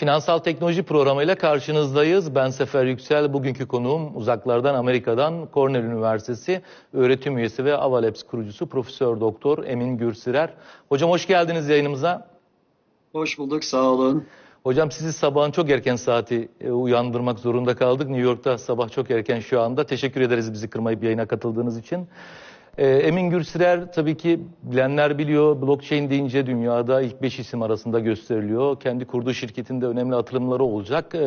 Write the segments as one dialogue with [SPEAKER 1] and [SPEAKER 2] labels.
[SPEAKER 1] Finansal Teknoloji programıyla karşınızdayız. Ben Sefer Yüksel. Bugünkü konuğum uzaklardan Amerika'dan Cornell Üniversitesi öğretim üyesi ve Avalabs kurucusu Profesör Doktor Emin Gürsirer. Hocam hoş geldiniz yayınımıza.
[SPEAKER 2] Hoş bulduk, sağ olun.
[SPEAKER 1] Hocam sizi sabahın çok erken saati e, uyandırmak zorunda kaldık. New York'ta sabah çok erken şu anda. Teşekkür ederiz bizi kırmayıp yayına katıldığınız için. Ee, Emin Gürsirer tabii ki bilenler biliyor blockchain deyince dünyada ilk 5 isim arasında gösteriliyor. Kendi kurduğu şirketinde önemli atılımları olacak. Ee,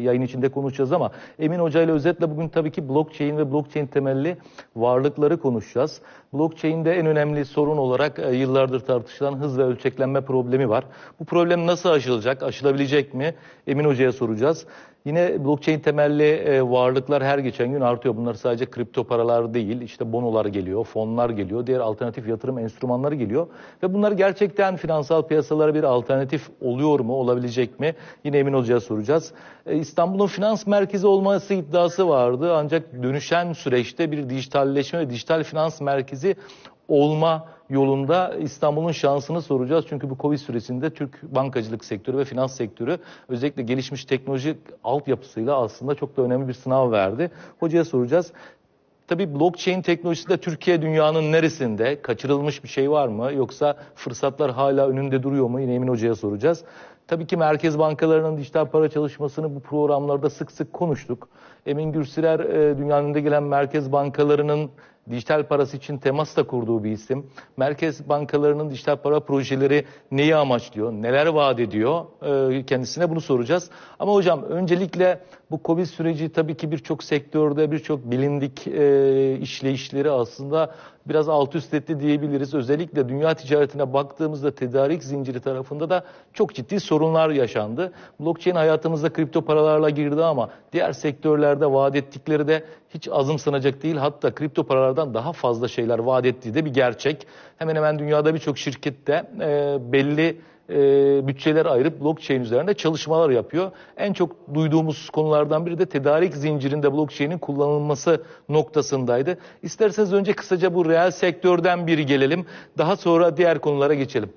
[SPEAKER 1] yayın içinde konuşacağız ama Emin Hoca ile özetle bugün tabii ki blockchain ve blockchain temelli varlıkları konuşacağız. Blockchain'de en önemli sorun olarak e, yıllardır tartışılan hız ve ölçeklenme problemi var. Bu problem nasıl aşılacak, aşılabilecek mi? Emin Hoca'ya soracağız. Yine blockchain temelli e, varlıklar her geçen gün artıyor. Bunlar sadece kripto paralar değil, işte bonolar geliyor, fonlar geliyor, diğer alternatif yatırım enstrümanları geliyor. Ve bunlar gerçekten finansal piyasalara bir alternatif oluyor mu, olabilecek mi? Yine Emin Hoca'ya soracağız. E, İstanbul'un finans merkezi olması iddiası vardı. Ancak dönüşen süreçte bir dijitalleşme ve dijital finans merkezi olma yolunda İstanbul'un şansını soracağız. Çünkü bu Covid süresinde Türk bankacılık sektörü ve finans sektörü özellikle gelişmiş teknolojik altyapısıyla aslında çok da önemli bir sınav verdi. Hocaya soracağız. Tabii blockchain teknolojisi de Türkiye dünyanın neresinde? Kaçırılmış bir şey var mı? Yoksa fırsatlar hala önünde duruyor mu? Yine Emin Hoca'ya soracağız. Tabii ki merkez bankalarının dijital para çalışmasını bu programlarda sık sık konuştuk. Emin Gürsirer e, dünyanın önde gelen merkez bankalarının dijital parası için temas da kurduğu bir isim. Merkez bankalarının dijital para projeleri neyi amaçlıyor, neler vaat ediyor e, kendisine bunu soracağız. Ama hocam öncelikle bu Covid süreci tabii ki birçok sektörde birçok bilindik e, işleyişleri aslında biraz alt üst etti diyebiliriz. Özellikle dünya ticaretine baktığımızda tedarik zinciri tarafında da çok ciddi sorunlar yaşandı. Blockchain hayatımızda kripto paralarla girdi ama diğer sektörlerde vaat ettikleri de hiç azımsanacak değil. Hatta kripto paralardan daha fazla şeyler vaat ettiği de bir gerçek. Hemen hemen dünyada birçok şirkette e, belli e, bütçeler ayırıp blockchain üzerinde çalışmalar yapıyor. En çok duyduğumuz konulardan biri de tedarik zincirinde blockchain'in kullanılması noktasındaydı. İsterseniz önce kısaca bu reel sektörden biri gelelim. Daha sonra diğer konulara geçelim.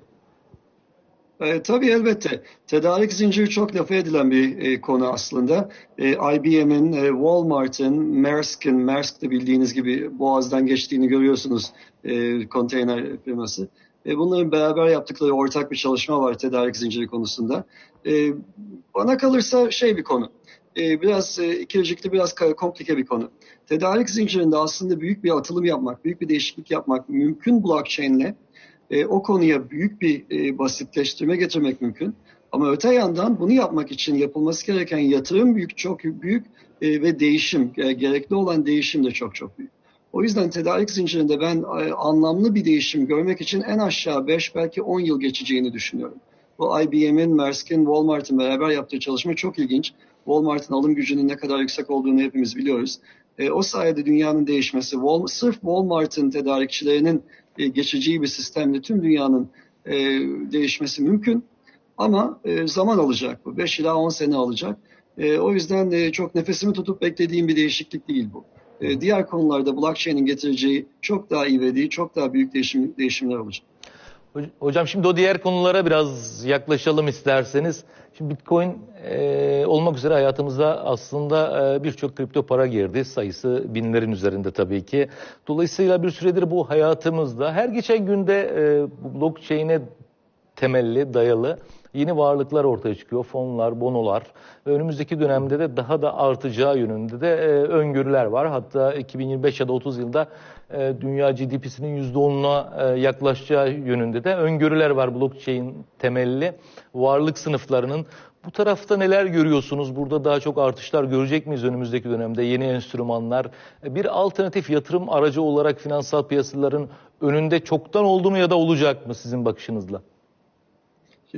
[SPEAKER 2] E, tabii elbette. Tedarik zinciri çok laf edilen bir e, konu aslında. E, IBM'in, e, Walmart'ın, Maersk'in, Maersk de bildiğiniz gibi Boğaz'dan geçtiğini görüyorsunuz e, konteyner firması. E, bunların beraber yaptıkları ortak bir çalışma var tedarik zinciri konusunda. E, bana kalırsa şey bir konu. E, biraz e, ikircikli, biraz komplike bir konu. Tedarik zincirinde aslında büyük bir atılım yapmak, büyük bir değişiklik yapmak mümkün blockchain'le e, o konuya büyük bir e, basitleştirme getirmek mümkün. Ama öte yandan bunu yapmak için yapılması gereken yatırım büyük, çok büyük e, ve değişim, e, gerekli olan değişim de çok çok büyük. O yüzden tedarik zincirinde ben e, anlamlı bir değişim görmek için en aşağı 5 belki 10 yıl geçeceğini düşünüyorum. Bu IBM'in, Maersk'in, Walmart'ın beraber yaptığı çalışma çok ilginç. Walmart'ın alım gücünün ne kadar yüksek olduğunu hepimiz biliyoruz. E, o sayede dünyanın değişmesi, Wal sırf Walmart'ın tedarikçilerinin e, geçeceği bir sistemle tüm dünyanın e, değişmesi mümkün. Ama e, zaman alacak bu. 5 ila 10 sene alacak. E, o yüzden e, çok nefesimi tutup beklediğim bir değişiklik değil bu. E, diğer konularda blockchain'in getireceği çok daha ivediği, çok daha büyük değişim, değişimler olacak.
[SPEAKER 1] Hocam şimdi o diğer konulara biraz yaklaşalım isterseniz. Şimdi Bitcoin e, olmak üzere hayatımıza aslında e, birçok kripto para girdi. Sayısı binlerin üzerinde tabii ki. Dolayısıyla bir süredir bu hayatımızda her geçen günde e, blockchain'e temelli, dayalı yeni varlıklar ortaya çıkıyor. Fonlar, bonolar. Önümüzdeki dönemde de daha da artacağı yönünde de e, öngörüler var. Hatta 2025 ya da 30 yılda e, dünya GDP'sinin %10'una e, yaklaşacağı yönünde de öngörüler var blockchain temelli varlık sınıflarının. Bu tarafta neler görüyorsunuz? Burada daha çok artışlar görecek miyiz önümüzdeki dönemde? Yeni enstrümanlar, bir alternatif yatırım aracı olarak finansal piyasaların önünde çoktan oldu mu ya da olacak mı sizin bakışınızla?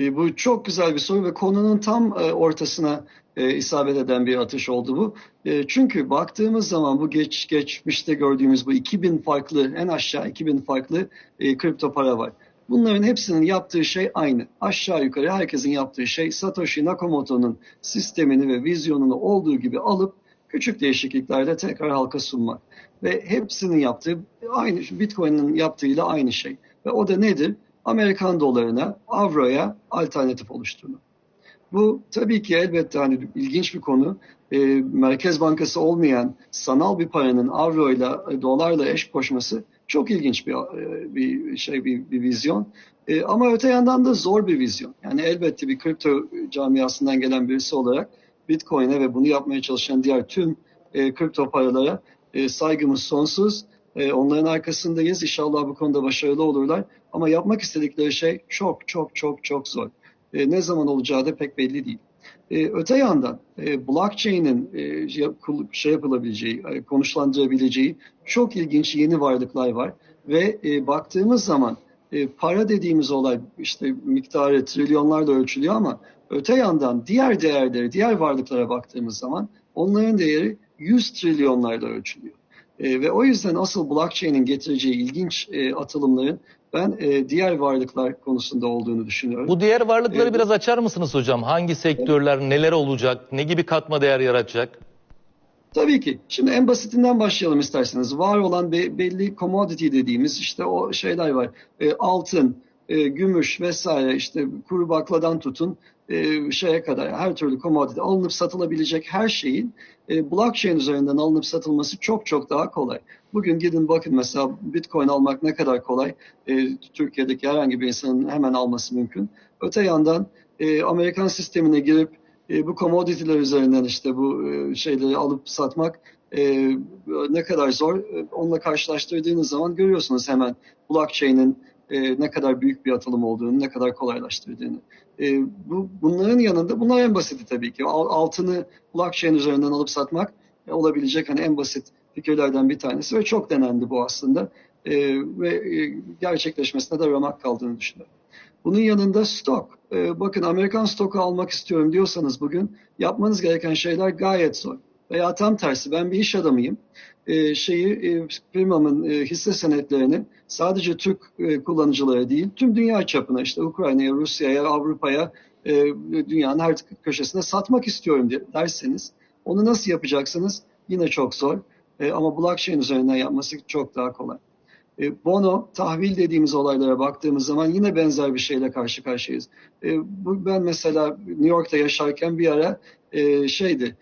[SPEAKER 2] E, bu çok güzel bir soru ve konunun tam e, ortasına e, isabet eden bir atış oldu bu. çünkü baktığımız zaman bu geç geçmişte gördüğümüz bu 2000 farklı en aşağı 2000 farklı kripto para var. Bunların hepsinin yaptığı şey aynı. Aşağı yukarı herkesin yaptığı şey Satoshi Nakamoto'nun sistemini ve vizyonunu olduğu gibi alıp küçük değişikliklerle tekrar halka sunmak. Ve hepsinin yaptığı aynı Bitcoin'in yaptığıyla aynı şey. Ve o da nedir? Amerikan dolarına, avroya alternatif oluşturmak. Bu tabii ki elbette hani ilginç bir konu. E, Merkez Bankası olmayan sanal bir paranın avro ile dolarla eş koşması çok ilginç bir e, bir şey bir, bir vizyon. E, ama öte yandan da zor bir vizyon. Yani elbette bir kripto camiasından gelen birisi olarak Bitcoin'e ve bunu yapmaya çalışan diğer tüm e, kripto paralara e, saygımız sonsuz. E, onların arkasındayız. İnşallah bu konuda başarılı olurlar. Ama yapmak istedikleri şey çok çok çok çok zor. E, ne zaman olacağı da pek belli değil. E, öte yandan blockchain'in şey yapılabileceği, e, konuşlandırabileceği çok ilginç yeni varlıklar var. Ve baktığımız zaman para dediğimiz olay işte miktarı trilyonlarla ölçülüyor ama öte yandan diğer değerleri, diğer varlıklara baktığımız zaman onların değeri 100 trilyonlarla ölçülüyor. E, ve o yüzden asıl blockchain'in getireceği ilginç e, atılımların ben e, diğer varlıklar konusunda olduğunu düşünüyorum.
[SPEAKER 1] Bu diğer varlıkları
[SPEAKER 2] E,
[SPEAKER 1] biraz açar mısınız hocam? Hangi sektörler, neler olacak, ne gibi katma değer yaratacak?
[SPEAKER 2] Tabii ki. Şimdi en basitinden başlayalım isterseniz. Var olan be, belli commodity dediğimiz işte o şeyler var. E, altın, e, gümüş vesaire işte kuru bakladan tutun e, şeye kadar her türlü commodity alınıp satılabilecek her şeyin e, blockchain üzerinden alınıp satılması çok çok daha kolay. Bugün gidin bakın mesela bitcoin almak ne kadar kolay. E, Türkiye'deki herhangi bir insanın hemen alması mümkün. Öte yandan Amerikan sistemine girip bu commodity'ler üzerinden işte bu şeyleri alıp satmak ne kadar zor. Onunla karşılaştırdığınız zaman görüyorsunuz hemen blockchain'in e, ne kadar büyük bir atılım olduğunu, ne kadar kolaylaştırdığını. E, bu Bunların yanında, bunlar en basiti tabii ki. Altını blockchain üzerinden alıp satmak e, olabilecek hani en basit fikirlerden bir tanesi ve çok denendi bu aslında. E, ve e, gerçekleşmesine de ramak kaldığını düşünüyorum. Bunun yanında stok. E, bakın Amerikan stoku almak istiyorum diyorsanız bugün yapmanız gereken şeyler gayet zor. Veya tam tersi ben bir iş adamıyım. E, şeyi e, firmamın e, hisse senetlerini sadece Türk e, kullanıcılara değil tüm dünya çapına işte Ukrayna'ya, Rusya'ya, Avrupa'ya e, dünyanın her köşesine satmak istiyorum derseniz onu nasıl yapacaksınız? Yine çok zor. E, ama blockchain üzerinden yapması çok daha kolay. E, bono, tahvil dediğimiz olaylara baktığımız zaman yine benzer bir şeyle karşı karşıyayız. E, bu, ben mesela New York'ta yaşarken bir ara e, şeydi,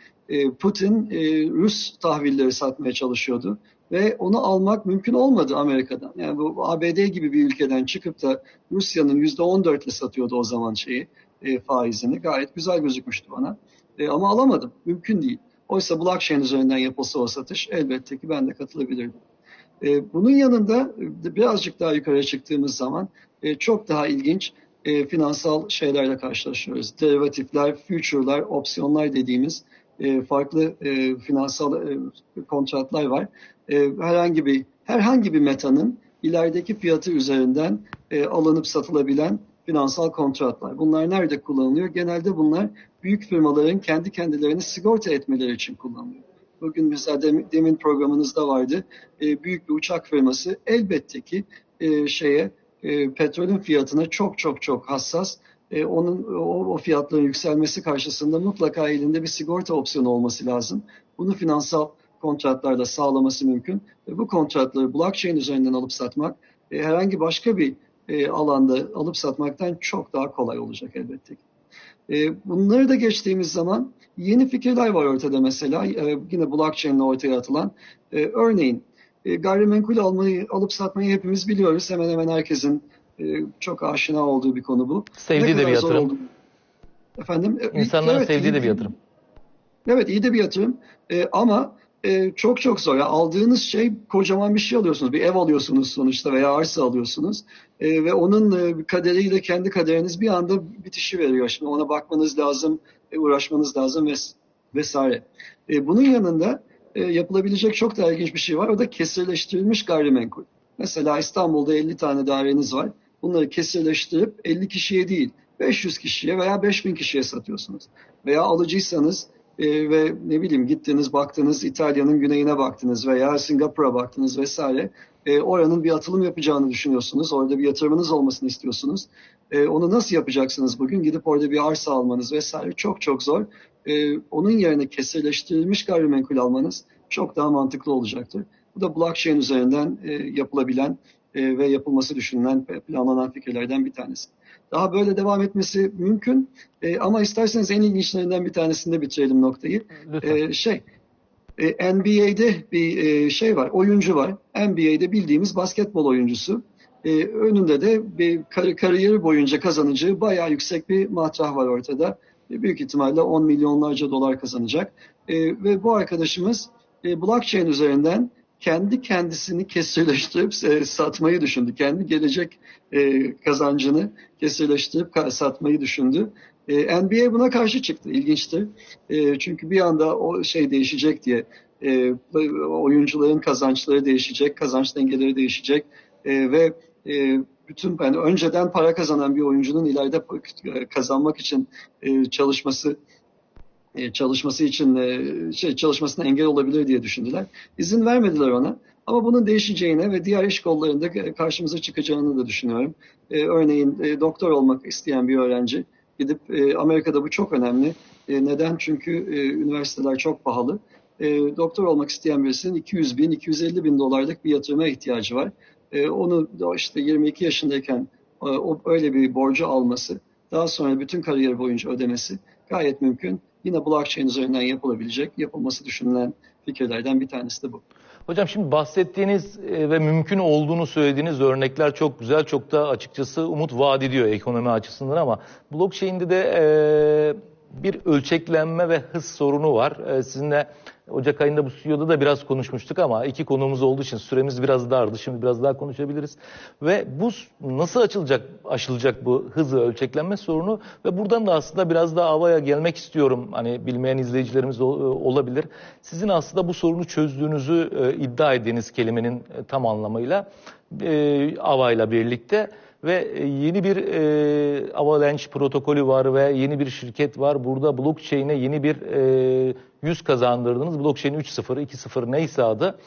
[SPEAKER 2] Putin e, Rus tahvilleri satmaya çalışıyordu ve onu almak mümkün olmadı Amerika'dan. Yani bu ABD gibi bir ülkeden çıkıp da Rusya'nın yüzde on dörtle satıyordu o zaman şeyi e, faizini. Gayet güzel gözükmüştü bana. E, ama alamadım. Mümkün değil. Oysa blockchain üzerinden yapılsa o satış elbette ki ben de katılabilirdim. E, bunun yanında e, birazcık daha yukarıya çıktığımız zaman e, çok daha ilginç e, finansal şeylerle karşılaşıyoruz. Derivatifler, future'lar, opsiyonlar dediğimiz e, farklı e, finansal e, kontratlar var. Herhangi bir herhangi bir metanın ilerideki fiyatı üzerinden alınıp satılabilen finansal kontratlar. Bunlar nerede kullanılıyor? Genelde bunlar büyük firmaların kendi kendilerini sigorta etmeleri için kullanılıyor. Bugün mesela demin programınızda vardı. Büyük bir uçak firması elbette ki şeye petrolün fiyatına çok çok çok hassas. E, onun o, o fiyatların yükselmesi karşısında mutlaka elinde bir sigorta opsiyonu olması lazım. Bunu finansal kontratlarda sağlaması mümkün. E, bu kontratları blockchain üzerinden alıp satmak e, herhangi başka bir e, alanda alıp satmaktan çok daha kolay olacak elbette ki. E, bunları da geçtiğimiz zaman yeni fikirler var ortada mesela. E, yine blockchain ile ortaya atılan. E, örneğin e, gayrimenkul almayı, alıp satmayı hepimiz biliyoruz. Hemen hemen herkesin e, çok aşina olduğu bir konu bu.
[SPEAKER 1] Sevdiği de bir yatırım. Oldu.
[SPEAKER 2] Efendim?
[SPEAKER 1] E, İnsanların evet, sevdiği de bir yatırım.
[SPEAKER 2] Evet iyi de bir yatırım e, ama e, çok çok zor. Yani aldığınız şey kocaman bir şey alıyorsunuz. Bir ev alıyorsunuz sonuçta veya arsa alıyorsunuz. E, ve onun e, kaderiyle kendi kaderiniz bir anda bitişi veriyor. Şimdi ona bakmanız lazım, e, uğraşmanız lazım ves vesaire. E, bunun yanında e, yapılabilecek çok daha ilginç bir şey var. O da kesirleştirilmiş gayrimenkul. Mesela İstanbul'da 50 tane daireniz var. Bunları kesirleştirip 50 kişiye değil 500 kişiye veya 5000 kişiye satıyorsunuz. Veya alıcıysanız e, ve ne bileyim gittiniz baktınız İtalya'nın güneyine baktınız veya Singapur'a baktınız vesaire. E, oranın bir atılım yapacağını düşünüyorsunuz. Orada bir yatırımınız olmasını istiyorsunuz. E, onu nasıl yapacaksınız bugün? Gidip orada bir arsa almanız vesaire çok çok zor. E, onun yerine kesirleştirilmiş gayrimenkul almanız çok daha mantıklı olacaktır. Bu da blockchain üzerinden e, yapılabilen e, ve yapılması düşünülen, planlanan fikirlerden bir tanesi. Daha böyle devam etmesi mümkün e, ama isterseniz en ilginçlerinden bir tanesinde bitirelim noktayı. E, şey, e, NBA'de bir e, şey var, oyuncu var. NBA'de bildiğimiz basketbol oyuncusu. E, önünde de bir kar kariyeri boyunca kazanacağı bayağı yüksek bir matrah var ortada. E, büyük ihtimalle 10 milyonlarca dolar kazanacak. E, ve bu arkadaşımız e, blockchain üzerinden kendi kendisini kesirleştirip e, satmayı düşündü. Kendi gelecek e, kazancını kesirleştirip satmayı düşündü. E, NBA buna karşı çıktı. İlginçtir. E, çünkü bir anda o şey değişecek diye oyuncuların kazançları değişecek, kazanç dengeleri değişecek ve bütün yani önceden para kazanan bir oyuncunun ileride kazanmak için çalışması çalışması için e, şey çalışmasına engel olabilir diye düşündüler. İzin vermediler ona. Ama bunun değişeceğine ve diğer iş kollarında karşımıza çıkacağını da düşünüyorum. E, örneğin e, doktor olmak isteyen bir öğrenci gidip e, Amerika'da bu çok önemli. E, neden? Çünkü e, üniversiteler çok pahalı. E, doktor olmak isteyen birisinin 200 bin, 250 bin dolarlık bir yatırıma ihtiyacı var. E, onu işte 22 yaşındayken e, o öyle bir borcu alması, daha sonra bütün kariyer boyunca ödemesi gayet mümkün. Yine blockchain üzerinden yapılabilecek, yapılması düşünülen fikirlerden bir tanesi de bu.
[SPEAKER 1] Hocam şimdi bahsettiğiniz e, ve mümkün olduğunu söylediğiniz örnekler çok güzel, çok da açıkçası umut vaat ediyor ekonomi açısından ama blockchain'de de e, bir ölçeklenme ve hız sorunu var. E, sizinle Ocak ayında bu stüdyoda da biraz konuşmuştuk ama iki konumuz olduğu için süremiz biraz dardı. Şimdi biraz daha konuşabiliriz. Ve bu nasıl açılacak, aşılacak bu hızı ölçeklenme sorunu ve buradan da aslında biraz daha avaya gelmek istiyorum. Hani bilmeyen izleyicilerimiz olabilir. Sizin aslında bu sorunu çözdüğünüzü e, iddia ettiğiniz kelimenin e, tam anlamıyla e, avayla birlikte ve e, yeni bir e, Avalanche protokolü var ve yeni bir şirket var. Burada blockchain'e yeni bir e, yüz kazandırdınız. Blockchain 3.0, 2.0 neyse adı.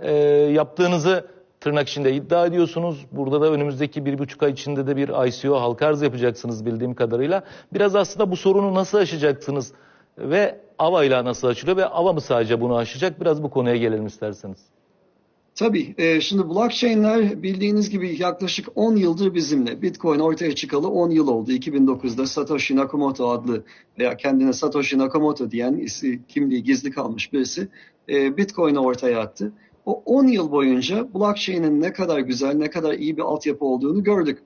[SPEAKER 1] E, yaptığınızı tırnak içinde iddia ediyorsunuz. Burada da önümüzdeki bir buçuk ay içinde de bir ICO halka arz yapacaksınız bildiğim kadarıyla. Biraz aslında bu sorunu nasıl aşacaksınız ve AVA ile nasıl açılıyor ve AVA mı sadece bunu aşacak? Biraz bu konuya gelelim isterseniz.
[SPEAKER 2] Tabii. E, şimdi blockchain'ler bildiğiniz gibi yaklaşık 10 yıldır bizimle. Bitcoin ortaya çıkalı 10 yıl oldu. 2009'da Satoshi Nakamoto adlı veya kendine Satoshi Nakamoto diyen isi, kimliği gizli kalmış birisi e, Bitcoin'i ortaya attı. O 10 yıl boyunca blockchain'in ne kadar güzel, ne kadar iyi bir altyapı olduğunu gördük.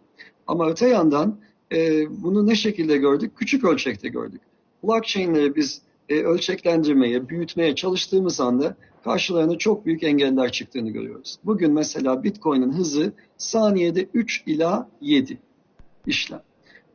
[SPEAKER 2] Ama öte yandan e, bunu ne şekilde gördük? Küçük ölçekte gördük. Blockchain'leri biz e, ölçeklendirmeye, büyütmeye çalıştığımız anda karşılarına çok büyük engeller çıktığını görüyoruz. Bugün mesela Bitcoin'in hızı saniyede 3 ila 7 işlem.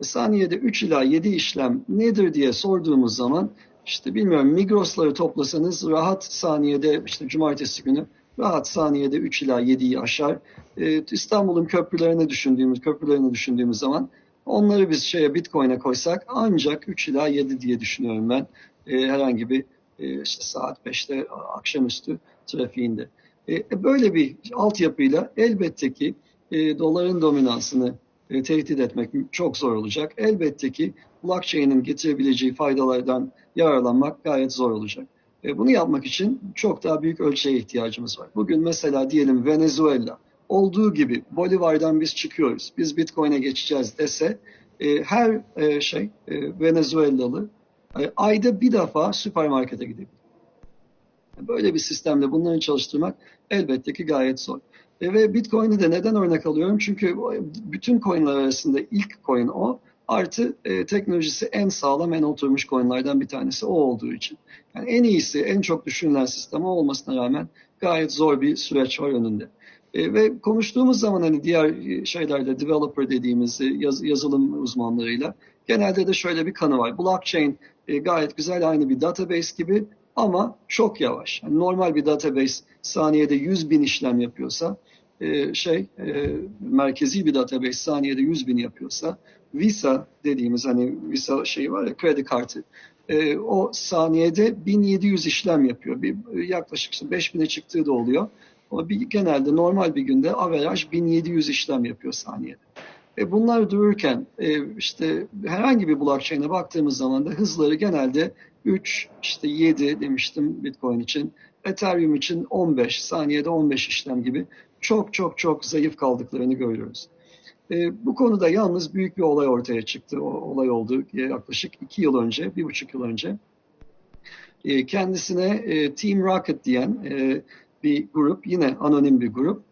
[SPEAKER 2] Saniyede 3 ila 7 işlem nedir diye sorduğumuz zaman işte bilmiyorum Migros'ları toplasanız rahat saniyede işte cumartesi günü rahat saniyede 3 ila 7'yi aşar. Ee, İstanbul'un köprülerini düşündüğümüz köprülerini düşündüğümüz zaman onları biz şeye Bitcoin'e koysak ancak 3 ila 7 diye düşünüyorum ben. Ee, herhangi bir e, işte saat 5'te akşamüstü trafiğinde. E, böyle bir altyapıyla elbette ki e, doların dominansını e, tehdit etmek çok zor olacak. Elbette ki blockchain'in getirebileceği faydalardan yararlanmak gayet zor olacak. E, bunu yapmak için çok daha büyük ölçeğe ihtiyacımız var. Bugün mesela diyelim Venezuela olduğu gibi Bolivar'dan biz çıkıyoruz, biz Bitcoin'e geçeceğiz dese e, her e, şey e, Venezuelalı ayda bir defa süpermarkete gidebilir. Böyle bir sistemde bunları çalıştırmak elbette ki gayet zor. E, ve Bitcoin'i de neden örnek alıyorum? Çünkü bütün coinler arasında ilk coin o. Artı e, teknolojisi en sağlam, en oturmuş coinlerden bir tanesi o olduğu için. Yani en iyisi, en çok düşünülen sistem o olmasına rağmen gayet zor bir süreç var önünde. E, ve konuştuğumuz zaman hani diğer şeylerle developer dediğimiz yaz, yazılım uzmanlarıyla genelde de şöyle bir kanı var. Blockchain e, gayet güzel aynı bir database gibi ama çok yavaş. Yani normal bir database saniyede 100 bin işlem yapıyorsa e, şey e, merkezi bir database saniyede 100 bin yapıyorsa Visa dediğimiz hani Visa şeyi var ya kredi kartı e, o saniyede 1700 işlem yapıyor. Bir, yaklaşık işte 5000'e çıktığı da oluyor. Ama bir, genelde normal bir günde averaj 1700 işlem yapıyor saniyede. E bunlar dururken e, işte herhangi bir blockchain'e baktığımız zaman da hızları genelde 3, işte 7 demiştim Bitcoin için. Ethereum için 15, saniyede 15 işlem gibi çok çok çok zayıf kaldıklarını görüyoruz. E, bu konuda yalnız büyük bir olay ortaya çıktı. O olay oldu yaklaşık iki yıl önce, bir buçuk yıl önce. E, kendisine e, Team Rocket diyen e, bir grup, yine anonim bir grup,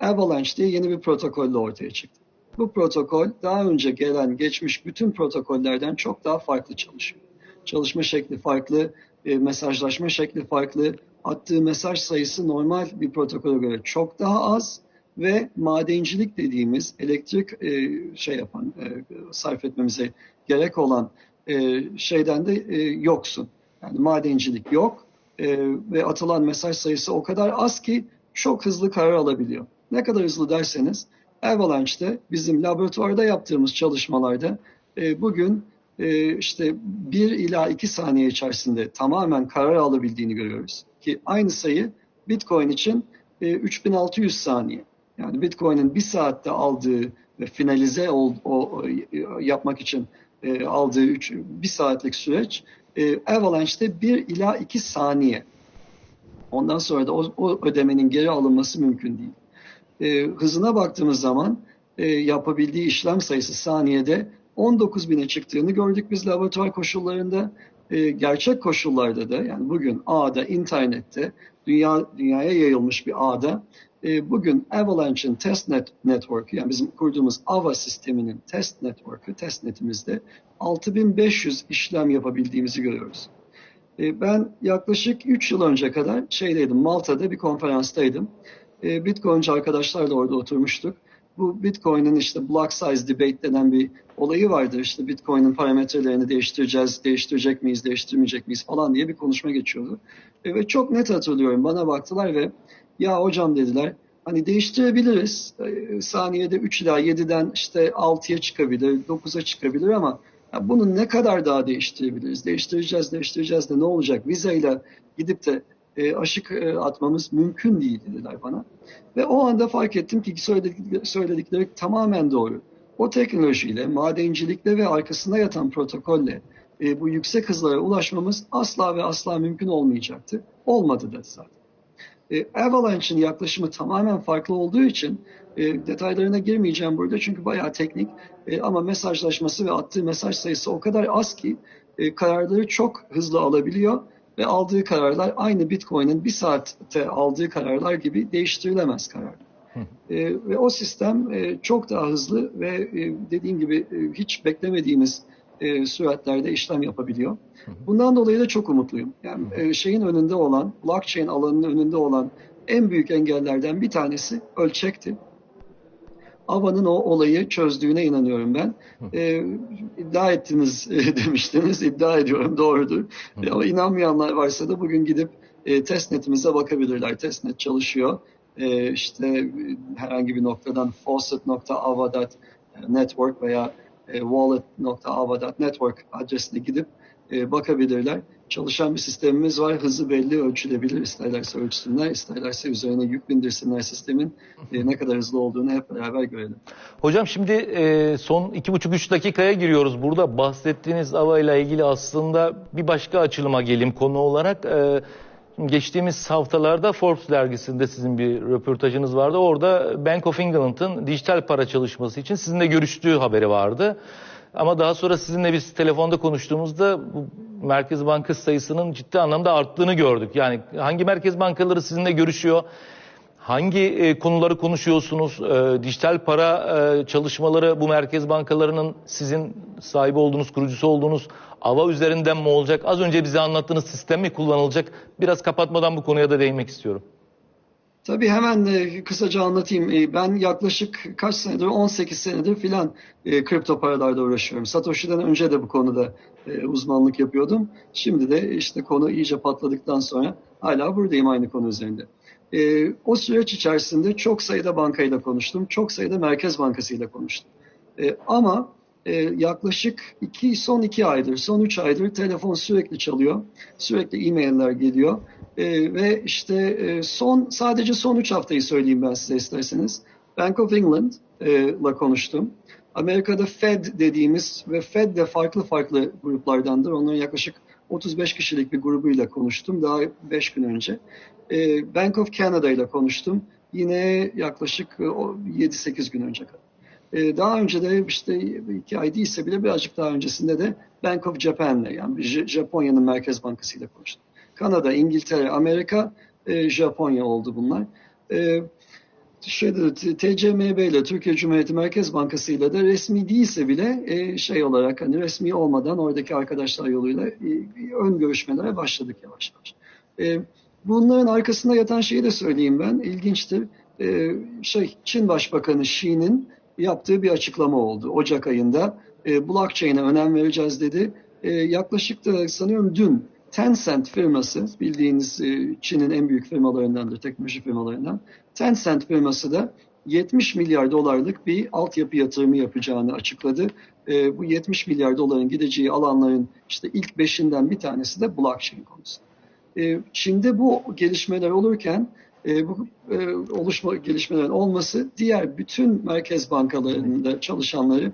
[SPEAKER 2] Avalanche diye yeni bir protokolle ortaya çıktı. Bu protokol daha önce gelen, geçmiş bütün protokollerden çok daha farklı çalışıyor. Çalışma şekli farklı, e, mesajlaşma şekli farklı, attığı mesaj sayısı normal bir protokole göre çok daha az ve madencilik dediğimiz elektrik e, şey yapan, e, sarf etmemize gerek olan e, şeyden de e, yoksun. Yani madencilik yok e, ve atılan mesaj sayısı o kadar az ki çok hızlı karar alabiliyor. Ne kadar hızlı derseniz Avalanche'de bizim laboratuvarda yaptığımız çalışmalarda e, bugün e, işte 1 ila 2 saniye içerisinde tamamen karar alabildiğini görüyoruz. Ki aynı sayı Bitcoin için e, 3600 saniye. Yani Bitcoin'in bir saatte aldığı ve finalize ol, o, yapmak için e, aldığı üç, bir saatlik süreç e, Avalanche'de 1 ila 2 saniye. Ondan sonra da o, o ödemenin geri alınması mümkün değil. E, hızına baktığımız zaman e, yapabildiği işlem sayısı saniyede 19 bine çıktığını gördük biz laboratuvar koşullarında. E, gerçek koşullarda da yani bugün ağda, internette, dünya dünyaya yayılmış bir ağda e, bugün Avalanche'ın testnet network'ü yani bizim kurduğumuz AVA sisteminin test network'ü, testnetimizde 6500 işlem yapabildiğimizi görüyoruz. E, ben yaklaşık 3 yıl önce kadar şeydeydim, Malta'da bir konferanstaydım. E, Bitcoin'ci arkadaşlarla orada oturmuştuk. Bu Bitcoin'in işte block size debate denen bir olayı vardır. İşte Bitcoin'in parametrelerini değiştireceğiz, değiştirecek miyiz, değiştirmeyecek miyiz falan diye bir konuşma geçiyordu. E, ve çok net hatırlıyorum. Bana baktılar ve ya hocam dediler hani değiştirebiliriz. E, saniyede 3 ila 7'den işte 6'ya çıkabilir, 9'a çıkabilir ama ya bunu ne kadar daha değiştirebiliriz? Değiştireceğiz, değiştireceğiz de ne olacak? Vizayla gidip de e, aşık e, atmamız mümkün değil dediler bana. Ve o anda fark ettim ki söyledikleri, söyledikleri tamamen doğru. O teknolojiyle, madencilikle ve arkasında yatan protokolle e, bu yüksek hızlara ulaşmamız asla ve asla mümkün olmayacaktı. Olmadı da zaten. E, Avalanche'ın yaklaşımı tamamen farklı olduğu için e, detaylarına girmeyeceğim burada çünkü bayağı teknik e, ama mesajlaşması ve attığı mesaj sayısı o kadar az ki e, kararları çok hızlı alabiliyor ve aldığı kararlar aynı Bitcoin'in bir saatte aldığı kararlar gibi değiştirilemez karar. e, ve o sistem e, çok daha hızlı ve e, dediğim gibi e, hiç beklemediğimiz e, süratlerde işlem yapabiliyor. Bundan dolayı da çok umutluyum. Yani e, şeyin önünde olan, blockchain alanının önünde olan en büyük engellerden bir tanesi ölçekti. Ava'nın o olayı çözdüğüne inanıyorum ben. E, iddia ettiniz e, demiştiniz. İddia ediyorum doğrudur. E, ama inanmayanlar varsa da bugün gidip e, testnetimize bakabilirler. Testnet çalışıyor. E, işte herhangi bir noktadan faucet.ava.network veya e, wallet.ava.network adresine gidip e, bakabilirler. Çalışan bir sistemimiz var. Hızı belli ölçülebilir. İsterlerse ölçsünler, isterlerse üzerine yük bindirsinler sistemin. E, ne kadar hızlı olduğunu hep beraber görelim.
[SPEAKER 1] Hocam şimdi e, son iki buçuk üç dakikaya giriyoruz. Burada bahsettiğiniz AVA ilgili aslında bir başka açılıma geleyim konu olarak. E, Geçtiğimiz haftalarda Forbes dergisinde sizin bir röportajınız vardı. Orada Bank of England'ın dijital para çalışması için sizinle görüştüğü haberi vardı. Ama daha sonra sizinle biz telefonda konuştuğumuzda bu Merkez Bankası sayısının ciddi anlamda arttığını gördük. Yani hangi merkez bankaları sizinle görüşüyor? Hangi e, konuları konuşuyorsunuz? E, dijital para e, çalışmaları bu merkez bankalarının sizin sahibi olduğunuz, kurucusu olduğunuz AVA üzerinden mi olacak? Az önce bize anlattığınız sistem mi kullanılacak? Biraz kapatmadan bu konuya da değinmek istiyorum.
[SPEAKER 2] Tabii hemen e, kısaca anlatayım. E, ben yaklaşık kaç senedir, 18 senedir filan e, kripto paralarda uğraşıyorum. Satoshi'den önce de bu konuda e, uzmanlık yapıyordum. Şimdi de işte konu iyice patladıktan sonra hala buradayım aynı konu üzerinde. E, o süreç içerisinde çok sayıda bankayla konuştum. Çok sayıda Merkez Bankası ile konuştum. E, ama e, yaklaşık iki, son iki aydır, son üç aydır telefon sürekli çalıyor. Sürekli e-mailler geliyor. E, ve işte e, son sadece son üç haftayı söyleyeyim ben size isterseniz. Bank of England ile konuştum. Amerika'da Fed dediğimiz ve Fed de farklı farklı gruplardandır. Onların yaklaşık 35 kişilik bir grubuyla konuştum daha 5 gün önce. E, Bank of Canada ile konuştum. Yine yaklaşık e, o 7-8 gün önce kadar. E, daha önce de işte iki ay değilse bile birazcık daha öncesinde de Bank of Japan'le yani Japonya'nın Merkez Bankası ile konuştum. Kanada, İngiltere, Amerika, e, Japonya oldu bunlar. E, şeyde, TCMB ile Türkiye Cumhuriyeti Merkez Bankası ile de resmi değilse bile e, şey olarak hani resmi olmadan oradaki arkadaşlar yoluyla e, ön görüşmelere başladık yavaş yavaş. E, bunların arkasında yatan şeyi de söyleyeyim ben. İlginçtir. E, şey Çin Başbakanı Xi'nin yaptığı bir açıklama oldu. Ocak ayında e, blockchain'e önem vereceğiz dedi. E, yaklaşık da sanıyorum dün Tencent firması bildiğiniz e, Çin'in en büyük firmalarındandır, teknoloji firmalarından. Tencent firması da 70 milyar dolarlık bir altyapı yatırımı yapacağını açıkladı. E, bu 70 milyar doların gideceği alanların işte ilk beşinden bir tanesi de blockchain konusu. E, Çin'de bu gelişmeler olurken bu e, oluşma gelişmelerin olması diğer bütün merkez bankalarında çalışanları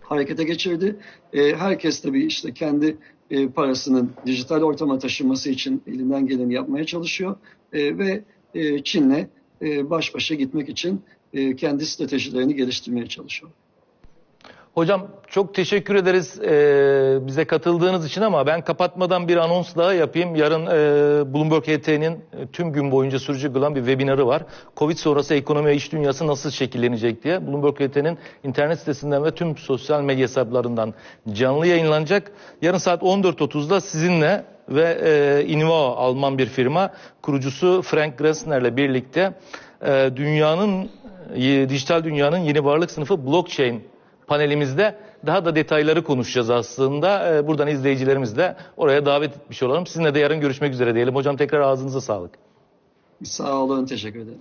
[SPEAKER 2] harekete geçirdi. E, herkes tabii işte kendi e, parasının dijital ortama taşınması için elinden geleni yapmaya çalışıyor E, ve e, Çin'le e, baş başa gitmek için e, kendi stratejilerini geliştirmeye çalışıyor.
[SPEAKER 1] Hocam çok teşekkür ederiz e, bize katıldığınız için ama ben kapatmadan bir anons daha yapayım. Yarın e, Bloomberg HT'nin tüm gün boyunca sürecek olan bir webinarı var. Covid sonrası ekonomi ve iş dünyası nasıl şekillenecek diye. Bloomberg HT'nin internet sitesinden ve tüm sosyal medya hesaplarından canlı yayınlanacak. Yarın saat 14.30'da sizinle ve e, Invao Alman bir firma kurucusu Frank Gressner'le birlikte e, dünyanın e, dijital dünyanın yeni varlık sınıfı blockchain panelimizde daha da detayları konuşacağız aslında. Ee, Buradan izleyicilerimiz de oraya davet etmiş olalım. Sizinle de yarın görüşmek üzere diyelim. Hocam tekrar ağzınıza sağlık.
[SPEAKER 2] Sağ olun, teşekkür ederim.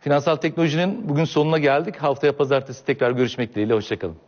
[SPEAKER 1] Finansal teknolojinin bugün sonuna geldik. Haftaya pazartesi tekrar görüşmek dileğiyle. Hoşçakalın.